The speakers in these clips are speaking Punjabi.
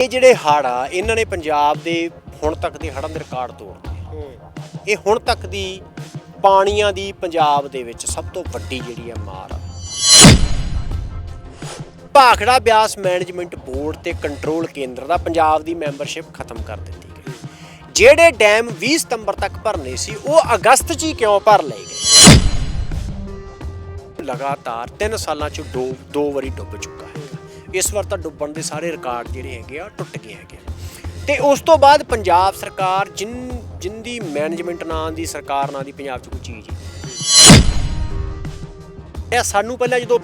ਇਹ ਜਿਹੜੇ ਹੜ੍ਹ ਆ ਇਹਨਾਂ ਨੇ ਪੰਜਾਬ ਦੇ ਹੁਣ ਤੱਕ ਦੇ ਹੜ੍ਹਾਂ ਦੇ ਰਿਕਾਰਡ ਤੋੜਦੇ ਇਹ ਹੁਣ ਤੱਕ ਦੀ ਪਾਣੀਆਂ ਦੀ ਪੰਜਾਬ ਦੇ ਵਿੱਚ ਸਭ ਤੋਂ ਵੱਡੀ ਜਿਹੜੀ ਆ ਮਾਰ ਆ। ਭਾਖੜਾ ਬਿਆਸ ਮੈਨੇਜਮੈਂਟ ਬੋਰਡ ਤੇ ਕੰਟਰੋਲ ਕੇਂਦਰ ਦਾ ਪੰਜਾਬ ਦੀ ਮੈਂਬਰਸ਼ਿਪ ਖਤਮ ਕਰ ਦਿੱਤੀ ਗਈ। ਜਿਹੜੇ ਡੈਮ 20 ਸਤੰਬਰ ਤੱਕ ਭਰਨੇ ਸੀ ਉਹ ਅਗਸਤ 'ਚ ਹੀ ਕਿਉਂ ਭਰ ਲਏ ਗਏ? ਲਗਾਤਾਰ 3 ਸਾਲਾਂ 'ਚ ਦੋ ਦੋ ਵਾਰੀ ਡੁੱਬ ਚੁੱਕਾ ਹੈ। ਇਸ ਵਾਰ ਤਾਂ ਡੁੱਬਣ ਦੇ ਸਾਰੇ ਰਿਕਾਰਡ ਜਿਹੜੇ ਹੈਗੇ ਆ ਟੁੱਟ ਗਏ ਹੈਗੇ ਆ। ਤੇ ਉਸ ਤੋਂ ਬਾਅਦ ਪੰਜਾਬ ਸਰਕਾਰ, ਜਿਨ, ਜਿੰਦੀ ਮੈਨੇਜਮੈਂਟ ਨਾਂ ਦੀ ਸਰਕਾਰ, ਨਾਂ ਦੀ ਪੰਜਾਬ 'ਚ ਕੋਈ ਚੀਜ਼ ਇਹ ਸਾਨੂੰ ਪਹਿਲਾਂ ਜਦੋਂ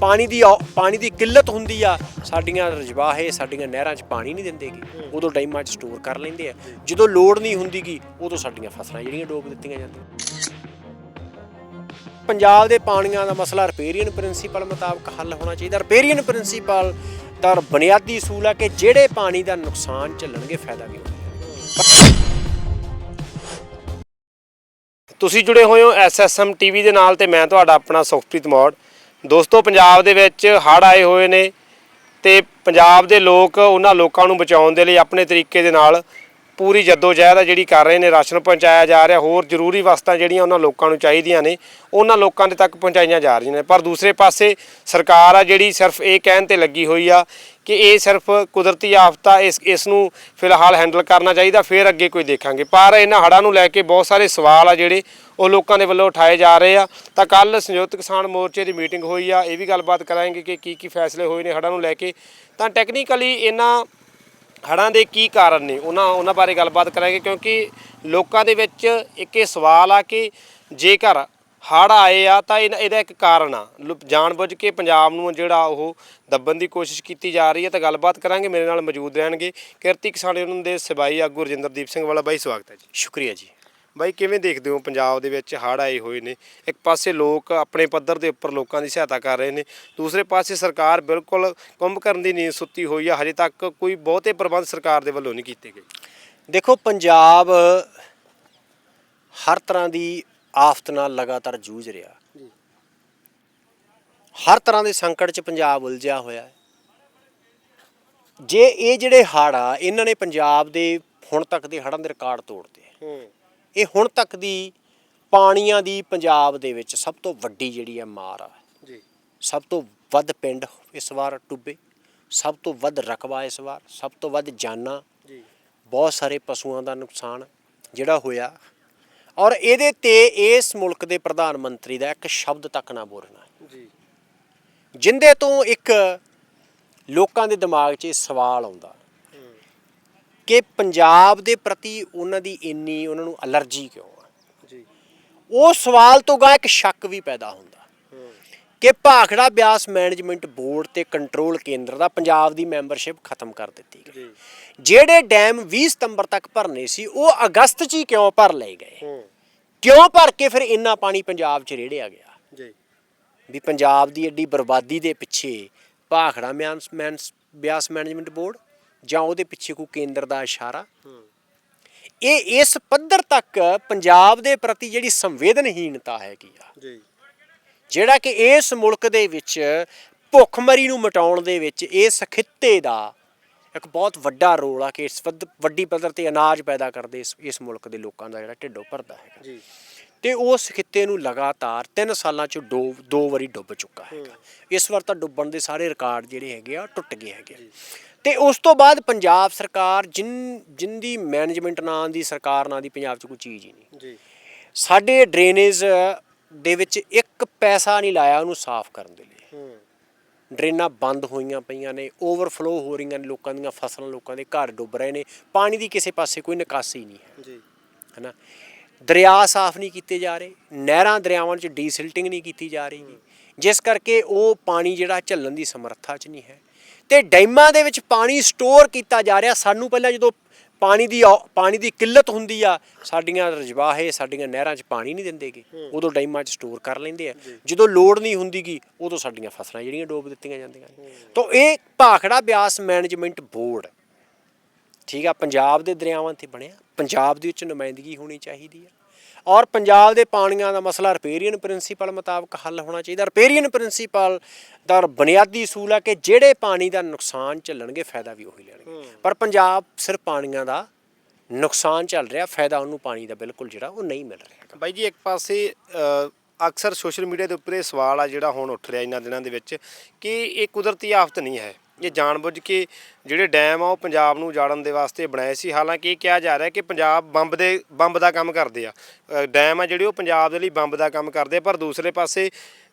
ਪਾਣੀ ਦੀ ਔ- ਪਾਣੀ ਦੀ ਕਿੱਲਤ ਹੁੰਦੀ ਆ, ਸਾਡੀਆਂ ਰਜਵਾਹੇ, ਸਾਡੀਆਂ ਨਹਿਰਾਂ 'ਚ ਪਾਣੀ ਨਹੀਂ ਦਿੰਦੇਗੇ ਉਦੋਂ ਡੈਮਾਂ 'ਚ ਸਟੋਰ ਕਰ ਲੈਂਦੇ ਆ। ਜਦੋਂ ਲੋੜ ਨਹੀਂ ਹੁੰਦੀਗੀ ਉਦੋਂ ਸਾਡੀਆਂ ਫਸਲਾਂ ਜਿਹੜੀਆਂ ਡੋਬ ਦਿੱਤੀਆਂ ਜਾਂਦੀਆਂ। ਪੰਜਾਬ ਦੇ ਪਾਣੀਆਂ ਦਾ ਮਸਲਾ ਰਿਪੇਰੀਅਨ ਪ੍ਰਿੰਸੀਪਲ ਮੁਤਾਬਕ ਹੱਲ ਹੋਣਾ ਚਾਹੀਦਾ। ਰਿਪੇਰੀਅਨ ਪ੍ਰਿੰਸੀਪਲ ਦਾ ਬੁਨਿਆਦੀ ਅਸੂਲ ਹੈ ਕਿ ਜਿਹੜੇ ਪਾਣੀ ਦਾ ਨੁਕਸਾਨ ਝੱਲਣਗੇ, ਫਾਇਦਾ ਵੀ ਤੁਸੀਂ ਜੁੜੇ ਹੋਏ ਹੋ ਐਸਐਸਐਮ ਟੀਵੀ ਦੇ ਨਾਲ ਤੇ ਮੈਂ ਤੁਹਾਡਾ ਆਪਣਾ ਸੁਖਪ੍ਰੀਤ ਮੌੜ। ਦੋਸਤੋ, ਪੰਜਾਬ ਦੇ ਵਿੱਚ ਹੜ੍ਹ ਆਏ ਹੋਏ ਨੇ ਤੇ ਪੰਜਾਬ ਦੇ ਲੋਕ ਉਹਨਾਂ ਲੋਕਾਂ ਨੂੰ ਬਚਾਉਣ ਦੇ ਲਈ ਆਪਣੇ ਤਰੀਕੇ ਦੇ ਨਾਲ ਪੂਰੀ ਜਦੋਜਹਿਦ ਆ ਜਿਹੜੀ ਕਰ ਰਹੇ ਨੇ, ਰਾਸ਼ਨ ਪਹੁੰਚਾਇਆ ਜਾ ਰਿਹਾ, ਹੋਰ ਜ਼ਰੂਰੀ ਵਸਤਾਂ ਜਿਹੜੀਆਂ ਉਹਨਾਂ ਲੋਕਾਂ ਨੂੰ ਚਾਹੀਦੀਆਂ ਨੇ, ਉਹਨਾਂ ਲੋਕਾਂ ਦੇ ਤੱਕ ਪਹੁੰਚਾਈਆਂ ਜਾ ਰਹੀਆਂ ਨੇ। ਪਰ ਦੂਸਰੇ ਪਾਸੇ ਸਰਕਾਰ ਆ ਜਿਹੜੀ ਸਿਰਫ ਇਹ ਕਹਿਣ ਤੇ ਲੱਗੀ ਹੋਈ ਆ ਕਿ ਇਹ ਸਿਰਫ ਕੁਦਰਤੀ ਆਫਤਾ, ਇਸ ਇਸ ਨੂੰ ਫਿਲਹਾਲ ਹੈਂਡਲ ਕਰਨਾ ਚਾਹੀਦਾ, ਫਿਰ ਅੱਗੇ ਕੋਈ ਦੇਖਾਂਗੇ। ਪਰ ਇਹਨਾਂ ਹੜ੍ਹਾਂ ਨੂੰ ਲੈ ਕੇ ਬਹੁਤ ਸਾਰੇ ਸਵਾਲ ਆ ਜਿਹੜੇ ਉਹ ਲੋਕਾਂ ਦੇ ਵੱਲੋਂ ਉਠਾਏ ਜਾ ਰਹੇ ਆ। ਤਾਂ ਕੱਲ ਸੰਯੁਕਤ ਕਿਸਾਨ ਮੋਰਚੇ ਦੀ ਮੀਟਿੰਗ ਹੋਈ ਆ, ਇਹ ਵੀ ਗੱਲਬਾਤ ਕਰਾਂਗੇ ਕਿ ਕੀ ਕੀ ਫੈਸਲੇ ਹੋਏ ਨੇ ਹੜ੍ਹਾਂ ਨੂੰ ਲੈ ਕੇ। ਤਾਂ ਟੈਕਨੀਕਲੀ ਇਹਨਾਂ ਹੜ੍ਹਾਂ ਦੇ ਕੀ ਕਾਰਨ ਨੇ? ਉਹਨਾਂ ਉਹਨਾਂ ਬਾਰੇ ਗੱਲਬਾਤ ਕਰਾਂਗੇ ਕਿਉਂਕਿ ਲੋਕਾਂ ਦੇ ਵਿੱਚ ਇੱਕ ਇਹ ਸਵਾਲ ਆ ਕਿ ਜੇਕਰ ਹੜ੍ਹ ਆਏ ਆ ਤਾਂ ਇਹਦਾ ਇਹਦਾ ਇੱਕ ਕਾਰਨ ਆ। ਲੁ- ਜਾਣਬੁੱਝ ਕੇ ਪੰਜਾਬ ਨੂੰ ਜਿਹੜਾ ਉਹ ਦੱਬਣ ਦੀ ਕੋਸ਼ਿਸ਼ ਕੀਤੀ ਜਾ ਰਹੀ ਹੈ ਤਾਂ ਗੱਲਬਾਤ ਕਰਾਂਗੇ। ਮੇਰੇ ਨਾਲ ਮੌਜੂਦ ਰਹਿਣਗੇ ਕਿਰਤੀ ਕਿਸਾਨ ਯੂਨੀਅਨ ਦੇ ਸਿਪਾਹੀ ਆਗੂ ਰਜਿੰਦਰਦੀਪ ਸਿੰਘ ਵਾਲਾ ਬਾਈ, ਸਵਾਗਤ ਹੈ ਜੀ। ਸ਼ੁਕਰੀਆ ਜੀ। ਬਾਈ ਕਿਵੇਂ ਦੇਖਦੇ ਹੋ ਪੰਜਾਬ ਦੇ ਵਿੱਚ ਹੜ੍ਹ ਆਏ ਹੋਏ ਨੇ? ਇੱਕ ਪਾਸੇ ਲੋਕ ਆਪਣੇ ਪੱਧਰ ਦੇ ਉੱਪਰ ਲੋਕਾਂ ਦੀ ਸਹਾਇਤਾ ਕਰ ਰਹੇ ਨੇ ਦੂਸਰੇ ਪਾਸੇ ਸਰਕਾਰ ਬਿਲਕੁਲ ਕੁੰਭ ਕਰਨ ਦੀ ਨੀਂਦ ਸੁੱਤੀ ਹੋਈ ਆ ਹਜੇ ਤੱਕ ਕੋਈ ਬਹੁਤੇ ਪ੍ਰਬੰਧ ਸਰਕਾਰ ਦੇ ਵੱਲੋਂ ਨਹੀਂ ਕੀਤੇ ਗਏ। ਦੇਖੋ ਪੰਜਾਬ ਹਰ ਤਰ੍ਹਾਂ ਦੀ ਆਫਤ ਨਾਲ ਲਗਾਤਾਰ ਜੂਝ ਰਿਹਾ। ਹਰ ਤਰ੍ਹਾਂ ਦੇ ਸੰਕਟ 'ਚ ਪੰਜਾਬ ਉਲਝਿਆ ਹੋਇਆ ਹੈ। ਜੇ ਇਹ ਜਿਹੜੇ ਹੜ੍ਹ ਆ ਇਹਨਾਂ ਨੇ ਪੰਜਾਬ ਦੇ ਹੁਣ ਤੱਕ ਦੇ ਹੜ੍ਹਾਂ ਦੇ ਰਿਕਾਰਡ ਤੋੜਦੇ ਇਹ ਹੁਣ ਤੱਕ ਦੀ ਪਾਣੀਆਂ ਦੀ ਪੰਜਾਬ ਦੇ ਵਿੱਚ ਸਭ ਤੋਂ ਵੱਡੀ ਜਿਹੜੀ ਹੈ ਮਾਰ ਆ। ਜੀ। ਸਭ ਤੋਂ ਵੱਧ ਪਿੰਡ ਇਸ ਵਾਰ ਡੁੱਬੇ ਸਭ ਤੋਂ ਵੱਧ ਰਕਬਾ ਇਸ ਵਾਰ ਸਭ ਤੋਂ ਵੱਧ ਜਾਨਾਂ ਜੀ। ਬਹੁਤ ਸਾਰੇ ਪਸ਼ੂਆਂ ਦਾ ਨੁਕਸਾਨ ਜਿਹੜਾ ਹੋਇਆ। ਔਰ ਇਹਦੇ ਤੇ ਇਸ ਮੁਲਕ ਦੇ ਪ੍ਰਧਾਨ ਮੰਤਰੀ ਦਾ ਇੱਕ ਸ਼ਬਦ ਤੱਕ ਨਾ ਬੋਲਣਾ। ਜੀ। ਜਿੰਦੇ ਤੋਂ ਇੱਕ ਲੋਕਾਂ ਦੇ ਦਿਮਾਗ 'ਚ ਇਹ ਸਵਾਲ ਆਉਂਦਾ ਕਿ ਪੰਜਾਬ ਦੇ ਪ੍ਰਤੀ ਉਹਨਾਂ ਦੀ ਇੰਨੀ ਉਹਨਾਂ ਨੂੰ ਅਲਰਜੀ ਕਿਉਂ ਆ? ਜੀ। ਉਹ ਸਵਾਲ ਤੋਂ ਗਾ ਇੱਕ ਸ਼ੱਕ ਵੀ ਪੈਦਾ ਹੁੰਦਾ। ਕਿ ਭਾਖੜਾ ਬਿਆਸ ਮੈਨੇਜਮੈਂਟ ਬੋਰਡ ਤੇ ਕੰਟਰੋਲ ਕੇਂਦਰ ਦਾ ਪੰਜਾਬ ਦੀ ਮੈਂਬਰਸ਼ਿਪ ਖਤਮ ਕਰ ਦਿੱਤੀ ਗਈ। ਜਿਹੜੇ ਡੈਮ 20 ਸਤੰਬਰ ਤੱਕ ਭਰਨੇ ਸੀ ਉਹ ਅਗਸਤ 'ਚ ਹੀ ਕਿਉਂ ਭਰ ਲਏ ਗਏ? ਕਿਉਂ ਭਰ ਕੇ ਫਿਰ ਇੰਨਾ ਪਾਣੀ ਪੰਜਾਬ 'ਚ ਰੇੜਿਆ ਗਿਆ? ਜੀ। ਵੀ ਪੰਜਾਬ ਦੀ ਐਡੀ ਬਰਬਾਦੀ ਦੇ ਪਿੱਛੇ ਭਾਖੜਾ ਮਿਆਂਸ ਬਿਆਸ ਮੈਨੇਜਮੈਂਟ ਬੋਰਡ ਜਾਂ ਉਹਦੇ ਪਿੱਛੇ ਕੋਈ ਕੇਂਦਰ ਦਾ ਇਸ਼ਾਰਾ। ਇਹ ਇਸ ਪੱਧਰ ਤੱਕ ਪੰਜਾਬ ਦੇ ਪ੍ਰਤੀ ਜਿਹੜੀ ਸੰਵੇਦਨਹੀਨਤਾ ਹੈਗੀ ਆ ਜੀ। ਜਿਹੜਾ ਕਿ ਇਸ ਮੁਲਕ ਦੇ ਵਿੱਚ ਭੁੱਖਮਰੀ ਨੂੰ ਮਿਟਾਉਣ ਦੇ ਵਿੱਚ ਇਸ ਖਿੱਤੇ ਦਾ ਇੱਕ ਬਹੁਤ ਵੱਡਾ ਰੋਲ ਆ ਕਿ ਇਸ ਵੱਡੀ ਪੱਧਰ ਤੇ ਅਨਾਜ ਪੈਦਾ ਕਰਦੇ ਇਸ ਇਸ ਮੁਲਕ ਦੇ ਲੋਕਾਂ ਦਾ ਜਿਹੜਾ ਢਿੱਡੋਂ ਭਰਦਾ ਹੈਗਾ। ਜੀ। ਤੇ ਉਸ ਖਿੱਤੇ ਨੂੰ ਲਗਾਤਾਰ 3 ਸਾਲਾਂ ਚ ਦੋ ਦੋ ਵਾਰੀ ਡੁੱਬ ਚੁੱਕਾ ਹੈਗਾ। ਇਸ ਵਾਰ ਤਾਂ ਡੁੱਬਣ ਦੇ ਸਾਰੇ ਰਿਕਾਰਡ ਜਿਹੜੇ ਹੈਗੇ ਆ ਟੁੱਟ ਗਏ ਹੈਗੇ। ਤੇ ਉਸ ਤੋਂ ਬਾਅਦ ਪੰਜਾਬ ਸਰਕਾਰ ਜਿਨ ਜਿੰਦੀ ਮੈਨੇਜਮੈਂਟ ਨਾਂ ਦੀ ਸਰਕਾਰ ਨਾਂ ਦੀ ਪੰਜਾਬ 'ਚ ਕੋਈ ਚੀਜ਼ ਹੀ ਨਹੀਂ। ਜੀ। ਸਾਡੇ ਡਰੇਨੇਜ ਦੇ ਵਿੱਚ ਇੱਕ ਪੈਸਾ ਨਹੀਂ ਲਾਇਆ ਉਹਨੂੰ ਸਾਫ਼ ਕਰਨ ਦੇ ਲਈ। ਹੂੰ। ਡਰੇਨਾਂ ਬੰਦ ਹੋਈਆਂ ਪਈਆਂ ਨੇ ਓਵਰਫਲੋ ਹੋ ਰਹੀਆਂ ਨੇ ਲੋਕਾਂ ਦੀਆਂ ਫਸਲਾਂ ਲੋਕਾਂ ਦੇ ਘਰ ਡੁੱਬ ਰਹੇ ਨੇ ਪਾਣੀ ਦੀ ਕਿਸੇ ਪਾਸੇ ਕੋਈ ਨਿਕਾਸੀ ਨਹੀਂ ਹੈ। ਜੀ। ਹੈਨਾ? ਦਰਿਆ ਸਾਫ਼ ਨਹੀਂ ਕੀਤੇ ਜਾ ਰਹੇ ਨਹਿਰਾਂ ਦਰਿਆਵਾਂ 'ਚ ਡੀਸਿਲਟਿੰਗ ਨਹੀਂ ਕੀਤੀ ਜਾ ਰਹੀ। ਜਿਸ ਕਰਕੇ ਉਹ ਪਾਣੀ ਜਿਹੜਾ ਝੱਲਣ ਦੀ ਸਮਰੱਥਾ 'ਚ ਨਹੀਂ ਹੈ। ਤੇ ਡੈਮਾਂ ਦੇ ਵਿੱਚ ਪਾਣੀ ਸਟੋਰ ਕੀਤਾ ਜਾ ਰਿਹਾ। ਸਾਨੂੰ ਪਹਿਲਾਂ ਜਦੋਂ ਪਾਣੀ ਦੀ ਪਾਣੀ ਦੀ ਕਿੱਲਤ ਹੁੰਦੀ ਆ ਸਾਡੀਆਂ ਰਜਵਾਹੇ ਸਾਡੀਆਂ ਨਹਿਰਾਂ 'ਚ ਪਾਣੀ ਨਹੀਂ ਦਿੰਦੇਗੇ ਉਦੋਂ ਡੈਮਾਂ 'ਚ ਸਟੋਰ ਕਰ ਲੈਂਦੇ ਆ। ਜਦੋਂ ਲੋੜ ਨਹੀਂ ਹੁੰਦੀਗੀ ਉਦੋਂ ਸਾਡੀਆਂ ਫਸਲਾਂ ਜਿਹੜੀਆਂ ਡੋਬ ਦਿੱਤੀਆਂ ਜਾਂਦੀਆਂ ਨੇ। ਤਾਂ ਇਹ ਭਾਖੜਾ ਬਿਆਸ ਮੈਨੇਜਮੈਂਟ ਬੋਰਡ ਠੀਕ ਆ ਪੰਜਾਬ ਦੇ ਦਰਿਆਵਾਂ ਤੇ ਬਣਿਆ। ਪੰਜਾਬ ਦੇ ਵਿੱਚ ਨੁਮਾਇੰਦਗੀ ਹੋਣੀ ਚਾਹੀਦੀ ਆ। ਔਰ ਪੰਜਾਬ ਦੇ ਪਾਣੀਆਂ ਦਾ ਮਸਲਾ ਰਿਪੇਰੀਅਨ ਪ੍ਰਿੰਸੀਪਲ ਮੁਤਾਬਕ ਹੱਲ ਹੋਣਾ ਚਾਹੀਦਾ। ਰਿਪੇਰੀਅਨ ਪ੍ਰਿੰਸੀਪਲ ਦਾ ਬੁਨਿਆਦੀ ਅਸੂਲ ਹੈ ਕਿ ਜਿਹੜੇ ਪਾਣੀ ਦਾ ਨੁਕਸਾਨ ਝੱਲਣਗੇ ਫਾਇਦਾ ਵੀ ਉਹੀ ਲੈਣਗੇ। ਪਰ ਪੰਜਾਬ ਸਿਰਫ ਪਾਣੀਆਂ ਦਾ ਨੁਕਸਾਨ ਚੱਲ ਰਿਹਾ ਫਾਇਦਾ ਉਹਨੂੰ ਪਾਣੀ ਦਾ ਬਿਲਕੁਲ ਜਿਹੜਾ ਉਹ ਨਹੀਂ ਮਿਲ ਰਿਹਾ ਬਾਈ ਜੀ ਇੱਕ ਪਾਸੇ ਅਕਸਰ ਸੋਸ਼ਲ ਮੀਡੀਆ ਦੇ ਉੱਪਰ ਇਹ ਸਵਾਲ ਆ ਜਿਹੜਾ ਹੁਣ ਉੱਠ ਰਿਹਾ ਇਹਨਾਂ ਦਿਨਾਂ ਦੇ ਵਿੱਚ ਕਿ ਇਹ ਕੁਦਰਤੀ ਆਫਤ ਨਹੀਂ ਹੈ। ਇਹ ਜਾਣਬੁੱਝ ਕੇ ਜਿਹੜੇ ਡੈਮ ਆ ਉਹ ਪੰਜਾਬ ਨੂੰ ਉਜਾੜਨ ਦੇ ਵਾਸਤੇ ਬਣਾਏ ਸੀ। ਹਾਲਾਂਕਿ ਇਹ ਕਿਹਾ ਜਾ ਰਿਹਾ ਕਿ ਪੰਜਾਬ ਬੰਬ ਦੇ, ਬੰਬ ਦਾ ਕੰਮ ਕਰਦੇ ਆ। ਡੈਮ ਆ ਜਿਹੜੇ ਉਹ ਪੰਜਾਬ ਦੇ ਲਈ ਬੰਬ ਦਾ ਕੰਮ ਕਰਦੇ ਆ, ਪਰ ਦੂਸਰੇ ਪਾਸੇ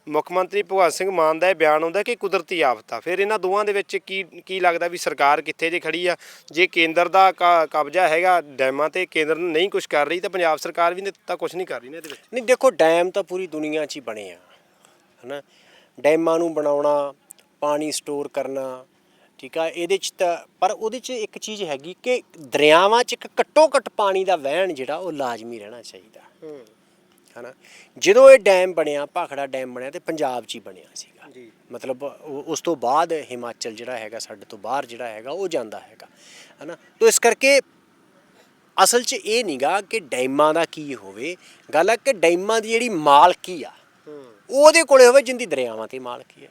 ਮੁੱਖ ਮੰਤਰੀ ਭਗਵੰਤ ਸਿੰਘ ਮਾਨ ਦਾ ਇਹ ਬਿਆਨ ਆਉਂਦਾ ਕਿ ਕੁਦਰਤੀ ਆਫਤ ਆ। ਫਿਰ ਇਹਨਾਂ ਦੋਵਾਂ ਦੇ ਵਿੱਚ ਕੀ ਕੀ ਲੱਗਦਾ ਵੀ ਸਰਕਾਰ ਕਿੱਥੇ ਜੇ ਖੜੀ ਆ? ਜੇ ਕੇਂਦਰ ਦਾ ਕ- ਕਬਜ਼ਾ ਹੈਗਾ ਡੈਮਾਂ ਤੇ, ਕੇਂਦਰ ਨੂੰ ਨਹੀਂ ਕੁਝ ਕਰ ਰਹੀ ਤਾਂ ਪੰਜਾਬ ਸਰਕਾਰ ਵੀ ਤਾਂ ਕੁਝ ਨਹੀਂ ਕਰ ਰਹੀ ਨੇ ਇਹਦੇ ਵਿੱਚ। ਨਹੀਂ, ਦੇਖੋ, ਡੈਮ ਤਾਂ ਪੂਰੀ ਦੁਨੀਆ 'ਚ ਹੀ ਬਣੇ ਆ। ਹਨਾ? ਡੈਮਾਂ ਨੂੰ ਬਣਾਉਣਾ ਪਾਣੀ ਸਟੋਰ ਕਰਨਾ ਠੀਕ ਆ ਇਹਦੇ 'ਚ ਤਾਂ ਪਰ ਉਹਦੇ 'ਚ ਇੱਕ ਚੀਜ਼ ਹੈਗੀ ਕਿ ਦਰਿਆਵਾਂ 'ਚ ਇੱਕ ਘੱਟੋ ਘੱਟ ਪਾਣੀ ਦਾ ਵਹਿਣ ਜਿਹੜਾ ਉਹ ਲਾਜ਼ਮੀ ਰਹਿਣਾ ਚਾਹੀਦਾ। ਹਨਾ? ਜਦੋਂ ਇਹ ਡੈਮ ਬਣਿਆ ਭਾਖੜਾ ਡੈਮ ਬਣਿਆ ਤੇ ਪੰਜਾਬ 'ਚ ਹੀ ਬਣਿਆ ਸੀਗਾ। ਜੀ। ਮਤਲਬ ਉਸ ਤੋਂ ਬਾਅਦ ਹਿਮਾਚਲ ਜਿਹੜਾ ਹੈਗਾ ਸਾਡੇ ਤੋਂ ਬਾਹਰ ਜਿਹੜਾ ਹੈਗਾ ਉਹ ਜਾਂਦਾ ਹੈਗਾ। ਹਨਾ? ਤੋਂ ਇਸ ਕਰਕੇ ਅਸਲ 'ਚ ਇਹ ਨਹੀਂਗਾ ਕਿ ਡੈਮਾਂ ਦਾ ਕੀ ਹੋਵੇ। ਗੱਲ ਹੈ ਕਿ ਡੈਮਾਂ ਦੀ ਜਿਹੜੀ ਮਾਲਕੀ ਆ ਉਹਦੇ ਕੋਲੇ ਹੋਵੇ ਜਿੰਦੀ ਦਰਿਆਵਾਂ ਤੇ ਮਾਲਕੀ ਆ।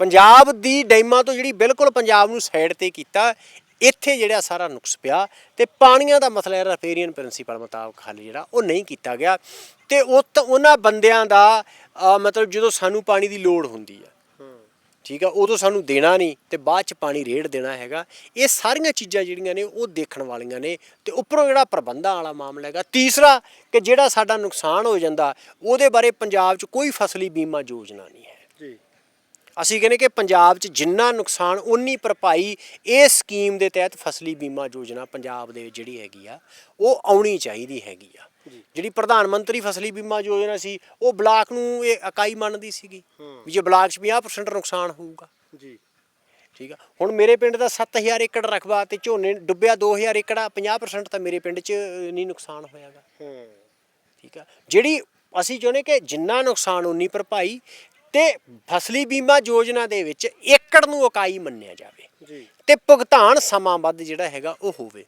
ਪੰਜਾਬ ਦੀ ਡੈਮਾਂ ਤੋਂ ਜਿਹੜੀ ਬਿਲਕੁਲ ਪੰਜਾਬ ਨੂੰ ਸਾਈਡ ਤੇ ਕੀਤਾ, ਇੱਥੇ ਜਿਹੜਾ ਸਾਰਾ ਨੁਕਸ ਪਿਆ ਤੇ ਪਾਣੀਆਂ ਦਾ ਮਸਲਾ ਜਿਹੜਾ ਰਫੇਰੀਅਨ ਪ੍ਰਿੰਸੀਪਲ ਮੁਤਾਬਕ ਹੱਲ ਜਿਹੜਾ ਉਹ ਨਹੀਂ ਕੀਤਾ ਗਿਆ ਤੇ ਉਹ ਉਹਨਾਂ ਬੰਦਿਆਂ ਦਾ ਮਤਲਬ ਜਦੋਂ ਸਾਨੂੰ ਪਾਣੀ ਦੀ ਲੋੜ ਹੁੰਦੀ ਆ, ਠੀਕ ਆ, ਉਦੋਂ ਸਾਨੂੰ ਦੇਣਾ ਨਹੀਂ ਤੇ ਬਾਅਦ ਚ ਪਾਣੀ ਰੇੜ ਦੇਣਾ ਹੈਗਾ, ਇਹ ਸਾਰੀਆਂ ਚੀਜ਼ਾਂ ਜਿਹੜੀਆਂ ਨੇ ਉਹ ਦੇਖਣ ਵਾਲੀਆਂ ਨੇ ਤੇ ਉੱਪਰੋਂ ਜਿਹੜਾ ਪ੍ਰਬੰਧਾਂ ਵਾਲਾ ਮਾਮਲਾ ਹੈਗਾ, ਤੀਸਰਾ ਕਿ ਜਿਹੜਾ ਸਾਡਾ ਨੁਕਸਾਨ ਹੋ ਜਾਂਦਾ ਉਹਦੇ ਬਾਰੇ ਪੰਜਾਬ 'ਚ ਕੋਈ ਫਸਲੀ ਬੀਮਾ ਯੋਜਨਾ ਨਹੀਂ ਹੈ। ਅਸੀਂ ਕਹਿੰਦੇ ਕਿ ਪੰਜਾਬ 'ਚ ਜਿੰਨਾ ਨੁਕਸਾਨ ਉਨੀ ਭਰਪਾਈ ਇਹ ਸਕੀਮ ਦੇ ਤਹਿਤ ਫਸਲੀ ਬੀਮਾ ਯੋਜਨਾ ਪੰਜਾਬ ਦੇ ਜਿਹੜੀ ਹੈਗੀ ਆ ਉਹ ਆਉਣੀ ਚਾਹੀਦੀ ਹੈਗੀ ਆ। ਜਿਹੜੀ ਪ੍ਰਧਾਨ ਮੰਤਰੀ ਫਸਲੀ ਬੀਮਾ ਯੋਜਨਾ ਸੀ ਉਹ ਬਲਾਕ ਨੂੰ ਇਹ ਇਕਾਈ ਮੰਨਦੀ ਸੀਗੀ ਵੀ ਜੇ ਬਲਾਕ 'ਚ 50% ਨੁਕਸਾਨ ਹੋਊਗਾ। ਜੀ। ਠੀਕ ਆ। ਹੁਣ ਮੇਰੇ ਪਿੰਡ ਦਾ 7000 ਏਕੜ ਰਕਬਾ ਤੇ ਝੋਨੇ ਡੁੱਬਿਆ 2000 ਏਕੜ ਆ 50% ਤਾਂ ਮੇਰੇ ਪਿੰਡ 'ਚ ਨਹੀਂ ਨੁਕਸਾਨ ਹੋਇਆਗਾ। ਠੀਕ ਆ। ਜਿਹੜੀ ਅਸੀਂ ਚਾਹੁੰਦੇ ਕਿ ਜਿੰਨਾ ਨੁਕਸਾਨ ਉਨੀ ਭਰਪਾਈ ਤੇ ਫਸਲੀ ਬੀਮਾ ਯੋਜਨਾ ਦੇ ਵਿੱਚ ਏਕੜ ਨੂੰ ਇਕਾਈ ਮੰਨਿਆ ਜਾਵੇ ਜੀ। ਤੇ ਭੁਗਤਾਨ ਸਮਾਂਬੱਧ ਜਿਹੜਾ ਹੈਗਾ ਉਹ ਹੋਵੇ।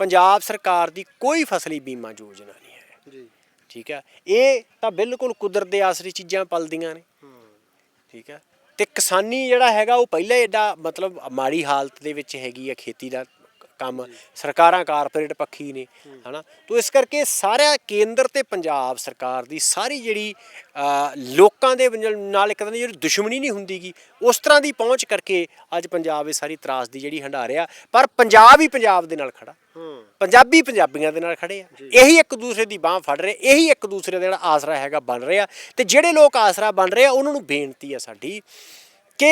ਪੰਜਾਬ ਸਰਕਾਰ ਦੀ ਕੋਈ ਫਸਲੀ ਬੀਮਾ ਯੋਜਨਾ ਨਹੀਂ ਹੈ। ਜੀ। ਠੀਕ ਹੈ। ਇਹ ਤਾਂ ਬਿਲਕੁਲ ਕੁਦਰਤ ਦੇ ਆਸਰੇ ਚੀਜ਼ਾਂ ਪਲਦੀਆਂ ਨੇ। ਠੀਕ ਹੈ। ਤੇ ਕਿਸਾਨੀ ਜਿਹੜਾ ਹੈਗਾ ਉਹ ਪਹਿਲਾਂ ਐਡਾ ਮਤਲਬ ਮਾੜੀ ਹਾਲਤ ਦੇ ਵਿੱਚ ਹੈਗੀ ਆ ਖੇਤੀ ਦਾ ਕੰਮ ਸਰਕਾਰਾਂ ਕਾਰਪੋਰੇਟ ਪੱਖੀ ਨੇ ਹਨਾ? ਤੋਂ ਇਸ ਕਰਕੇ ਸਾਰਾ ਕੇਂਦਰ ਤੇ ਪੰਜਾਬ ਸਰਕਾਰ ਦੀ ਸਾਰੀ ਜਿਹੜੀ ਲੋਕਾਂ ਦੇ ਨਾਲ ਇੱਕ ਤਰ੍ਹਾਂ ਦੀ ਜਿਹੜੀ ਦੁਸ਼ਮਣੀ ਨਹੀਂ ਹੁੰਦੀਗੀ ਉਸ ਤਰ੍ਹਾਂ ਦੀ ਪਹੁੰਚ ਕਰਕੇ ਅੱਜ ਪੰਜਾਬ ਇਹ ਸਾਰੀ ਤਰਾਸਦੀ ਜਿਹੜੀ ਹੰਡਾ ਰਿਹਾ ਪਰ ਪੰਜਾਬ ਹੀ ਪੰਜਾਬ ਦੇ ਨਾਲ ਖੜਾ। ਪੰਜਾਬੀ ਪੰਜਾਬੀਆਂ ਦੇ ਨਾਲ ਖੜੇ ਆ। ਇਹੀ ਇੱਕ ਦੂਸਰੇ ਦੀ ਬਾਹ ਫੜ ਰਹੇ ਇਹੀ ਇੱਕ ਦੂਸਰੇ ਦਾ ਜਿਹੜਾ ਆਸਰਾ ਹੈਗਾ ਬਣ ਰਿਹਾ। ਤੇ ਜਿਹੜੇ ਲੋਕ ਆਸਰਾ ਬਣ ਰਹੇ ਆ ਉਹਨਾਂ ਨੂੰ ਬੇਨਤੀ ਆ ਸਾਡੀ ਕਿ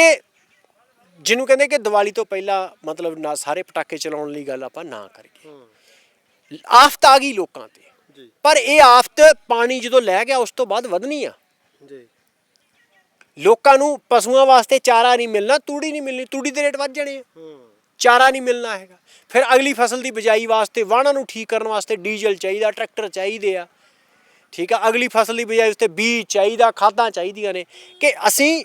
ਜਿਹਨੂੰ ਕਹਿੰਦੇ ਕਿ ਦੀਵਾਲੀ ਤੋਂ ਪਹਿਲਾਂ ਮਤਲਬ ਨਾ ਸਾਰੇ ਪਟਾਕੇ ਚਲਾਉਣ ਲਈ ਗੱਲ ਆਪਾਂ ਨਾ ਕਰੀਏ। ਆਫਤ ਆ ਗਈ ਲੋਕਾਂ ਤੇ। ਪਰ ਇਹ ਆਫਤ ਪਾਣੀ ਜਦੋਂ ਲੈ ਗਿਆ ਉਸ ਤੋਂ ਬਾਅਦ ਵਧਣੀ ਆ। ਜੀ। ਲੋਕਾਂ ਨੂੰ ਪਸ਼ੂਆਂ ਵਾਸਤੇ ਚਾਰਾ ਨਹੀਂ ਮਿਲਣਾ ਤੂੜੀ ਨਹੀਂ ਮਿਲਣੀ ਤੂੜੀ ਦੇ ਰੇਟ ਵੱਧ ਜਾਣੇ ਆ। ਚਾਰਾ ਨਹੀਂ ਮਿਲਣਾ ਹੈਗਾ। ਫਿਰ ਅਗਲੀ ਫਸਲ ਦੀ ਬਿਜਾਈ ਵਾਸਤੇ ਵਾਹਣਾਂ ਨੂੰ ਠੀਕ ਕਰਨ ਵਾਸਤੇ ਡੀਜ਼ਲ ਚਾਹੀਦਾ ਟਰੈਕਟਰ ਚਾਹੀਦੇ ਆ। ਠੀਕ ਆ ਅਗਲੀ ਫਸਲ ਦੀ ਬਿਜਾਈ ਵਾਸਤੇ ਬੀਜ ਚਾਹੀਦਾ ਖਾਦਾਂ ਚਾਹੀਦੀਆਂ ਨੇ। ਕਿ ਅਸੀਂ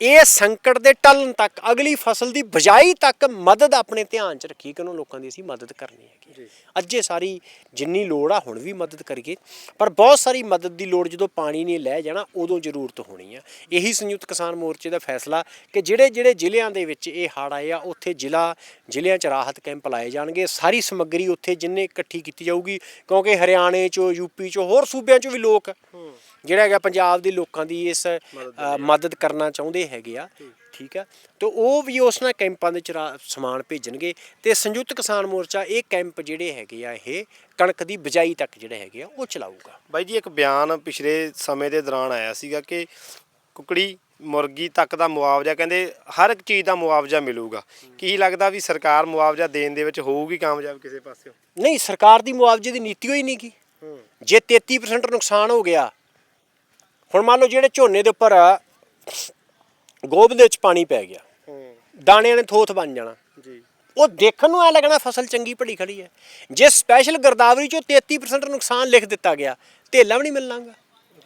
ਇਹ ਸੰਕਟ ਦੇ ਟਲਣ ਤੱਕ ਅਗਲੀ ਫਸਲ ਦੀ ਬਿਜਾਈ ਤੱਕ ਮਦਦ ਆਪਣੇ ਧਿਆਨ 'ਚ ਰੱਖੀ ਕਿ ਉਹਨਾਂ ਲੋਕਾਂ ਦੀ ਅਸੀਂ ਮਦਦ ਕਰਨੀ ਹੈਗੀ ਜੀ। ਅੱਜੇ ਸਾਰੀ ਜਿੰਨੀ ਲੋੜ ਆ ਹੁਣ ਵੀ ਮਦਦ ਕਰੀਏ। ਪਰ ਬਹੁਤ ਸਾਰੀ ਮਦਦ ਦੀ ਲੋੜ ਜਦੋਂ ਪਾਣੀ ਨੇ ਲੈ ਜਾਣਾ ਉਦੋਂ ਜ਼ਰੂਰਤ ਹੋਣੀ ਆ। ਇਹੀ ਸੰਯੁਕਤ ਕਿਸਾਨ ਮੋਰਚੇ ਦਾ ਫੈਸਲਾ ਕਿ ਜਿਹੜੇ ਜਿਹੜੇ ਜ਼ਿਲ੍ਹਿਆਂ ਦੇ ਵਿੱਚ ਇਹ ਹੜ੍ਹ ਆਏ ਆ ਉੱਥੇ ਜ਼ਿਲ੍ਹਾ ਜ਼ਿਲ੍ਹਿਆਂ 'ਚ ਰਾਹਤ ਕੈਂਪ ਲਾਏ ਜਾਣਗੇ। ਸਾਰੀ ਸਮੱਗਰੀ ਉੱਥੇ ਜਿੰਨੇ ਇਕੱਠੀ ਕੀਤੀ ਜਾਊਗੀ ਕਿਉਂਕਿ ਹਰਿਆਣੇ 'ਚੋਂ ਯੂਪੀ 'ਚੋਂ ਹੋਰ ਸੂਬਿਆਂ 'ਚੋਂ ਵੀ ਲੋਕ ਜਿਹੜਾ ਹੈਗਾ ਪੰਜਾਬ ਦੇ ਲੋਕਾਂ ਦੀ ਇਸ ਮਦਦ ਕਰਨਾ ਚਾਹੁੰਦੇ ਹੈਗੇ ਆ ਠੀਕ। ਆ? ਤੇ ਉਹ ਵੀ ਉਸ ਨਾਲ ਕੈਂਪਾਂ ਦੇ ਚ ਸਮਾਨ ਭੇਜਣਗੇ ਤੇ ਸੰਯੁਕਤ ਕਿਸਾਨ ਮੋਰਚਾ ਇਹ ਕੈਂਪ ਜਿਹੜੇ ਹੈਗੇ ਆ ਇਹ ਕਣਕ ਦੀ ਬਿਜਾਈ ਤੱਕ ਜਿਹੜੇ ਹੈਗੇ ਆ ਉਹ ਚਲਾਊਗਾ। ਬਾਈ ਜੀ ਇੱਕ ਬਿਆਨ ਪਿਛਲੇ ਸਮੇਂ ਦੇ ਦੌਰਾਨ ਆਇਆ ਸੀਗਾ ਕਿ ਕੁਕੜੀ ਮੁਰਗੀ ਤੱਕ ਦਾ ਮੁਆਵਜ਼ਾ ਕਹਿੰਦੇ ਹਰ ਇੱਕ ਚੀਜ਼ ਦਾ ਮੁਆਵਜ਼ਾ ਮਿਲੂਗਾ। ਕੀ ਲੱਗਦਾ ਵੀ ਸਰਕਾਰ ਮੁਆਵਜ਼ਾ ਦੇਣ ਦੇ ਵਿੱਚ ਹੋਊਗੀ ਕਾਮਯਾਬ ਕਿਸੇ ਪਾਸਿਓਂ? ਨਹੀਂ ਸਰਕਾਰ ਦੀ ਮੁਆਵਜ਼ੇ ਦੀ ਨੀਤੀ ਹੋਈ ਨਹੀਂ ਗੀ ਜੇ 33% ਨੁਕਸਾਨ ਹੋ ਗਿਆ ਹੁਣ ਮੰਨ ਲਓ ਜਿਹੜੇ ਝੋਨੇ ਦੇ ਉੱਪਰ ਗੋਭ ਦੇ ਵਿੱਚ ਪਾਣੀ ਪੈ ਗਿਆ। ਦਾਣਿਆਂ ਨੇ ਥੋਥ ਬਣ ਜਾਣਾ। ਜੀ। ਉਹ ਦੇਖਣ ਨੂੰ ਐ ਲੱਗਣਾ ਫਸਲ ਚੰਗੀ ਭਲੀ ਖੜੀ ਹੈ। ਜੇ ਸਪੈਸ਼ਲ ਗਰਦਾਵਰੀ ਚੋਂ 33% ਨੁਕਸਾਨ ਲਿਖ ਦਿੱਤਾ ਗਿਆ ਧੇਲਾ ਵੀ ਨਹੀਂ ਮਿਲਣਾਗਾ।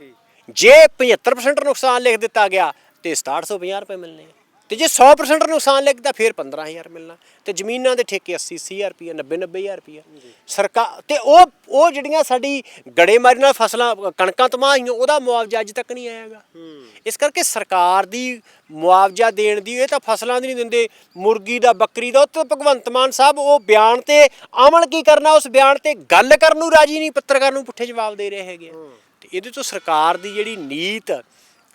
ਜੀ। ਜੇ 75% ਨੁਕਸਾਨ ਲਿਖ ਦਿੱਤਾ ਗਿਆ ਤੇ 6750 ਰੁਪਏ ਮਿਲਣੇ ਆ। ਤੇ ਜੇ 100% ਨੁਕਸਾਨ ਲੱਗਦਾ ਫਿਰ 15000 ਮਿਲਣਾ। ਤੇ ਜ਼ਮੀਨਾਂ ਦੇ ਠੇਕੇ 80 80000 ਰੁਪਏ 90 90000 ਰੁਪਏ ਸਰਕਾਰ ਤੇ ਉਹ ਉਹ ਜਿਹੜੀਆਂ ਸਾਡੀ ਗੜੇਮਾਰੀ ਨਾਲ ਫਸਲਾਂ ਕਣਕਾਂ ਤਬਾਹ ਹੋਈਆਂ ਉਹਦਾ ਮੁਆਵਜ਼ਾ ਅੱਜ ਤੱਕ ਨਹੀਂ ਆਇਆਗਾ। ਇਸ ਕਰਕੇ ਸਰਕਾਰ ਦੀ ਮੁਆਵਜ਼ਾ ਦੇਣ ਦੀ ਇਹ ਤਾਂ ਫਸਲਾਂ ਦੀ ਨਹੀਂ ਦਿੰਦੇ। ਮੁਰਗੀ ਦਾ ਬੱਕਰੀ ਦਾ ਉਹ ਤਾਂ ਭਗਵੰਤ ਮਾਨ ਸਾਹਿਬ ਉਹ ਬਿਆਨ ਤੇ ਅਮਲ ਕੀ ਕਰਨਾ ਉਸ ਬਿਆਨ ਤੇ ਗੱਲ ਕਰਨ ਨੂੰ ਰਾਜੀ ਨਹੀਂ ਪੱਤਰਕਾਰ ਨੂੰ ਪੁੱਠੇ ਜਵਾਬ ਦੇ ਰਹੇ ਹੈਗੇ। ਤੇ ਇਹਦੇ ਤੋਂ ਸਰਕਾਰ ਦੀ ਜਿਹੜੀ ਨੀਤ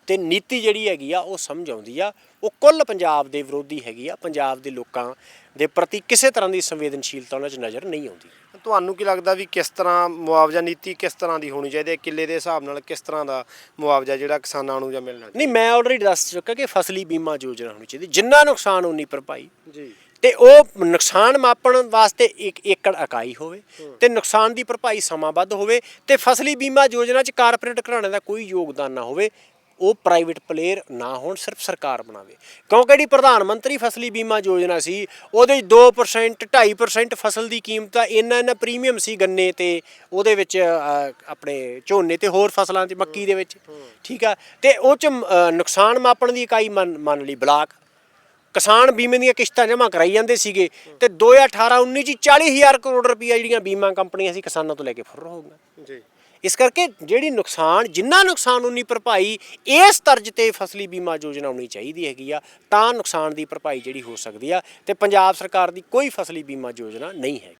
ਤੇ ਨੀਤੀ ਜਿਹੜੀ ਹੈਗੀ ਆ ਉਹ ਸਮਝ ਆਉਂਦੀ ਆ। ਉਹ ਕੁੱਲ ਪੰਜਾਬ ਦੇ ਵਿਰੋਧੀ ਹੈਗੀ ਆ ਪੰਜਾਬ ਦੇ ਲੋਕਾਂ ਦੇ ਪ੍ਰਤੀ ਕਿਸੇ ਤਰ੍ਹਾਂ ਦੀ ਸੰਵੇਦਨਸ਼ੀਲਤਾ ਉਹਨਾਂ 'ਚ ਨਜ਼ਰ ਨਹੀਂ ਆਉਂਦੀ। ਤੁਹਾਨੂੰ ਕੀ ਲੱਗਦਾ ਵੀ ਕਿਸ ਤਰ੍ਹਾਂ ਮੁਆਵਜ਼ਾ ਨੀਤੀ ਕਿਸ ਤਰ੍ਹਾਂ ਦੀ ਹੋਣੀ ਚਾਹੀਦੀ ਹੈ? ਕਿੱਲੇ ਦੇ ਹਿਸਾਬ ਨਾਲ ਕਿਸ ਤਰ੍ਹਾਂ ਦਾ ਮੁਆਵਜ਼ਾ ਜਿਹੜਾ ਕਿਸਾਨਾਂ ਨੂੰ ਜਾਂ ਮਿਲਣਾ ਚਾਹੀਦਾ? ਨਹੀਂ ਮੈਂ ਆਲਰੇਡੀ ਦੱਸ ਚੁੱਕਾ ਕਿ ਫਸਲੀ ਬੀਮਾ ਯੋਜਨਾ ਹੋਣੀ ਚਾਹੀਦੀ। ਜਿੰਨਾ ਨੁਕਸਾਨ ਉਨੀ ਭਰਪਾਈ ਜੀ। ਤੇ ਉਹ ਨੁਕਸਾਨ ਮਾਪਣ ਵਾਸਤੇ ਇੱਕ ਏਕੜ ਇਕਾਈ ਹੋਵੇ ਤੇ ਨੁਕਸਾਨ ਦੀ ਭਰਪਾਈ ਸਮਾਬੱਧ ਹੋਵੇ ਤੇ ਫਸਲੀ ਬੀਮਾ ਯੋਜਨਾ 'ਚ ਕਾਰਪੋਰੇਟ ਘਰਾਣੇ ਦਾ ਕੋਈ ਯੋਗਦਾਨ ਨਾ ਹੋਵੇ। ਉਹ ਪ੍ਰਾਈਵੇਟ ਪਲੇਅਰ ਨਾ ਹੋਣ, ਸਿਰਫ ਸਰਕਾਰ ਬਣਾਵੇ। ਕਿਉਂਕਿ ਜਿਹੜੀ ਪ੍ਰਧਾਨ ਮੰਤਰੀ ਫਸਲੀ ਬੀਮਾ ਯੋਜਨਾ ਸੀ, ਉਹਦੇ 'ਚ 2% 2.5% ਫਸਲ ਦੀ ਕੀਮਤ ਆ, ਇੰਨਾ ਇੰਨਾ ਪ੍ਰੀਮੀਅਮ ਸੀ ਗੰਨੇ ਤੇ, ਉਹਦੇ ਵਿੱਚ ਆਪਣੇ ਝੋਨੇ ਤੇ ਹੋਰ ਫਸਲਾਂ 'ਤੇ, ਮੱਕੀ ਦੇ ਵਿੱਚ। ਠੀਕ ਆ? ਤੇ ਉਹ 'ਚ ਨੁਕਸਾਨ ਮਾਪਣ ਦੀ ਇਕਾਈ ਮੰਨ ਮੰਨ ਲਈ ਬਲਾਕ। ਕਿਸਾਨ ਬੀਮੇ ਦੀਆਂ ਕਿਸ਼ਤਾਂ ਜਮ੍ਹਾਂ ਕਰਾਈ ਜਾਂਦੇ ਸੀਗੇ, ਤੇ 2018 19 ਚ 40000 ਕਰੋੜ ਰੁਪਈਆ ਜਿਹੜੀਆਂ ਬੀਮਾ ਕੰਪਨੀਆਂ ਸੀ ਕਿਸਾਨਾਂ ਤੋਂ ਲੈ ਕੇ ਫੁਰ ਹੋ ਗਈਆਂ। ਜੀ। ਇਸ ਕਰਕੇ ਜਿਹੜੀ ਨੁਕਸਾਨ, ਜਿੰਨਾ ਨੁਕਸਾਨ ਉਨੀ ਭਰਪਾਈ, ਇਸ ਤਰਜ ਤੇ ਫਸਲੀ ਬੀਮਾ ਯੋਜਨਾ ਹੋਣੀ ਚਾਹੀਦੀ ਹੈਗੀ ਆ, ਤਾਂ ਨੁਕਸਾਨ ਦੀ ਭਰਪਾਈ ਜਿਹੜੀ ਹੋ ਸਕਦੀ ਆ ਤੇ ਪੰਜਾਬ ਸਰਕਾਰ ਦੀ ਕੋਈ ਫਸਲੀ ਬੀਮਾ ਯੋਜਨਾ ਨਹੀਂ ਹੈ